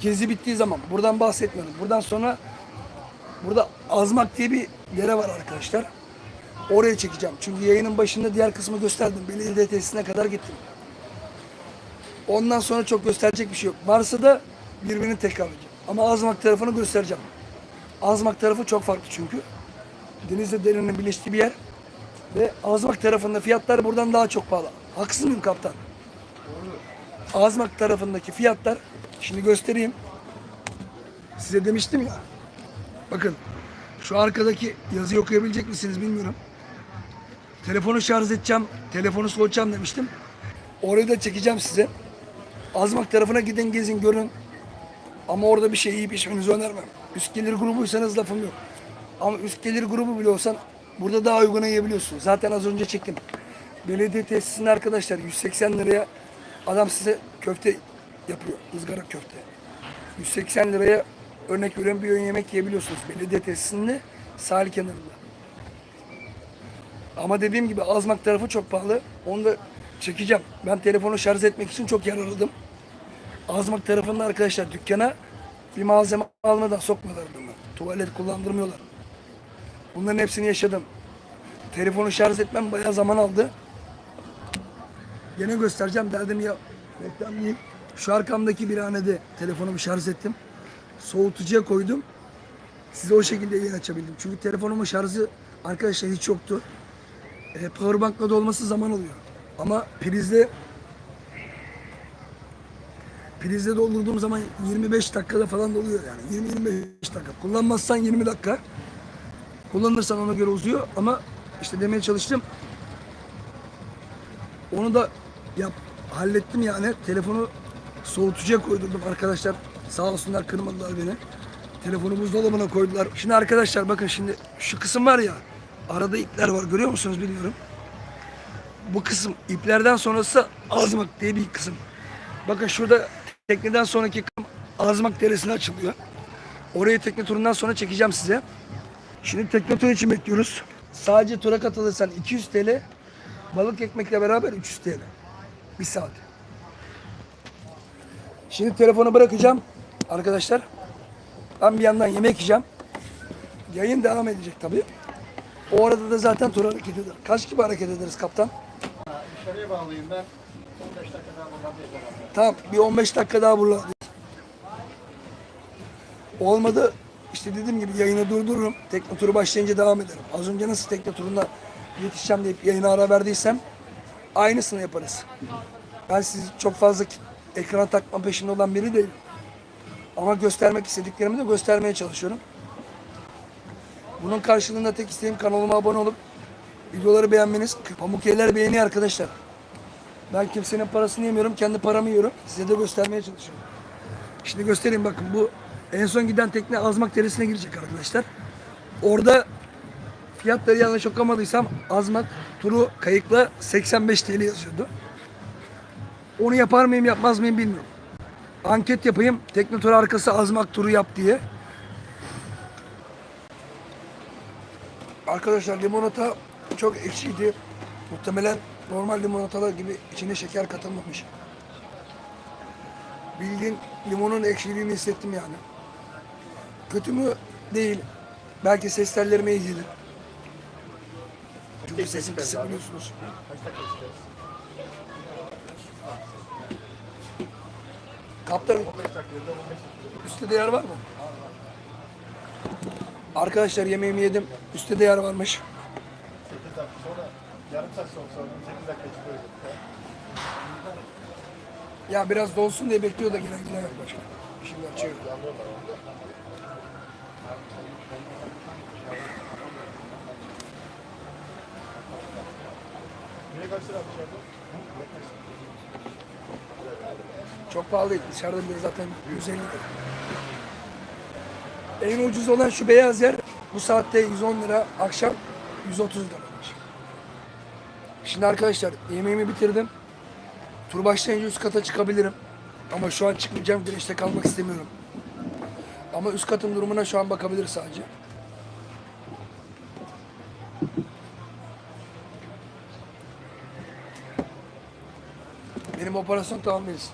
gezi bittiği zaman buradan bahsetmiyorum. Buradan sonra burada Azmak diye bir yere var arkadaşlar. Oraya çekeceğim. Çünkü yayının başında diğer kısmı gösterdim. Belediye tesisine kadar gittim. Ondan sonra çok gösterecek bir şey yok. Varsa da birbirini tekrarlayacağım. Ama Azmak tarafını göstereceğim. Azmak tarafı çok farklı çünkü. Denizle derinin birleştiği bir yer. Ve Azmak tarafında fiyatlar buradan daha çok pahalı. Haksız mıyım kaptan? Azmak tarafındaki fiyatlar şimdi göstereyim. Size demiştim ya. Bakın şu arkadaki yazıyı okuyabilecek misiniz bilmiyorum. Telefonu şarj edeceğim, telefonu soğutacağım demiştim. Orayı da çekeceğim size. Azmak tarafına gidin gezin görün. Ama orada bir şey yiyip içmenizi önermem. Üst gelir grubuysanız lafım yok. Ama üst gelir grubu bile olsan burada daha uyguna yiyebiliyorsun. Zaten az önce çektim. Belediye tesisinde arkadaşlar 180 liraya adam size köfte yapıyor. ızgara köfte. 180 liraya örnek veriyorum bir öğün yemek yiyebiliyorsunuz. Belediye tesisinde sahil kenarında. Ama dediğim gibi Azmak tarafı çok pahalı. Onu da çekeceğim. Ben telefonu şarj etmek için çok yer aradım. Azmak tarafında arkadaşlar dükkana bir malzeme almadan sokmuyorlar adamı. Tuvalet kullandırmıyorlar. Bunların hepsini yaşadım. Telefonu şarj etmem bayağı zaman aldı. Gene göstereceğim derdim ya reklam değil. Şu arkamdaki bir hanede telefonumu şarj ettim. Soğutucuya koydum. Size o şekilde yayın açabildim. Çünkü telefonumun şarjı arkadaşlar hiç yoktu. E, powerbankla dolması zaman alıyor. Ama prizle prizle doldurduğum zaman 25 dakikada falan doluyor yani. 20-25 dakika. Kullanmazsan 20 dakika. Kullanırsan ona göre uzuyor ama işte demeye çalıştım. Onu da yap, hallettim yani. Telefonu soğutucuya koydurdum arkadaşlar. Sağ olsunlar kırmadılar beni. Telefonu buzdolabına koydular. Şimdi arkadaşlar bakın şimdi şu kısım var ya. Arada ipler var görüyor musunuz bilmiyorum. Bu kısım iplerden sonrası azmak diye bir kısım. Bakın şurada tekneden sonraki kısım azmak deresine açılıyor. Orayı tekne turundan sonra çekeceğim size. Şimdi tekne turu için bekliyoruz. Sadece tura katılırsan 200 TL, balık ekmekle beraber 300 TL. Bir saat. Şimdi telefonu bırakacağım arkadaşlar. Ben bir yandan yemek yiyeceğim. Yayın devam edecek tabii. O arada da zaten tur hareket eder. Kaç gibi hareket ederiz kaptan? Dışarıya bağlayayım ben. 15 dakika daha buradayız. Tamam bir 15 dakika daha burada. Olmadı işte dediğim gibi yayını durdururum. Tekne turu başlayınca devam ederim. Az önce nasıl tekne turunda yetişeceğim deyip yayına ara verdiysem aynısını yaparız. Ben sizi çok fazla ekrana takma peşinde olan biri değilim. Ama göstermek istediklerimi de göstermeye çalışıyorum. Bunun karşılığında tek isteğim kanalıma abone olup videoları beğenmeniz. Pamuk yerler beğeniyor arkadaşlar. Ben kimsenin parasını yemiyorum, kendi paramı yiyorum. Size de göstermeye çalışıyorum. Şimdi göstereyim bakın bu en son giden tekne Azmak Deresi'ne girecek arkadaşlar. Orada fiyatları yanlış okamadıysam Azmak turu kayıkla 85 TL yazıyordu. Onu yapar mıyım yapmaz mıyım bilmiyorum. Anket yapayım. Tekne turu arkası Azmak turu yap diye. Arkadaşlar limonata çok ekşiydi. Muhtemelen normal limonatalar gibi içine şeker katılmamış. Bildiğin limonun ekşiliğini hissettim yani. Kötü mü? Değil. Belki ses tellerime iyi gelir. Çünkü sesim kısık biliyorsunuz. Kaptan, üstte de yer var mı? Arkadaşlar yemeğimi yedim. Üstte de yer varmış. 8 dakika sonra yarım saat sonra sonra 8 dakika çıkıyor. Ya biraz dolsun diye bekliyor da gelen gelen yok başka. Şimdi açıyor. Niye kaç lira dışarıda? Çok pahalı değil. Dışarıda bile zaten 150 lira. En ucuz olan şu beyaz yer bu saatte 110 lira, akşam 130 liraymış. Şimdi arkadaşlar yemeğimi bitirdim. Tur başlayınca üst kata çıkabilirim. Ama şu an çıkmayacağım. Güneşte kalmak istemiyorum. Ama üst katın durumuna şu an bakabiliriz sadece. Benim operasyon tamam Melis.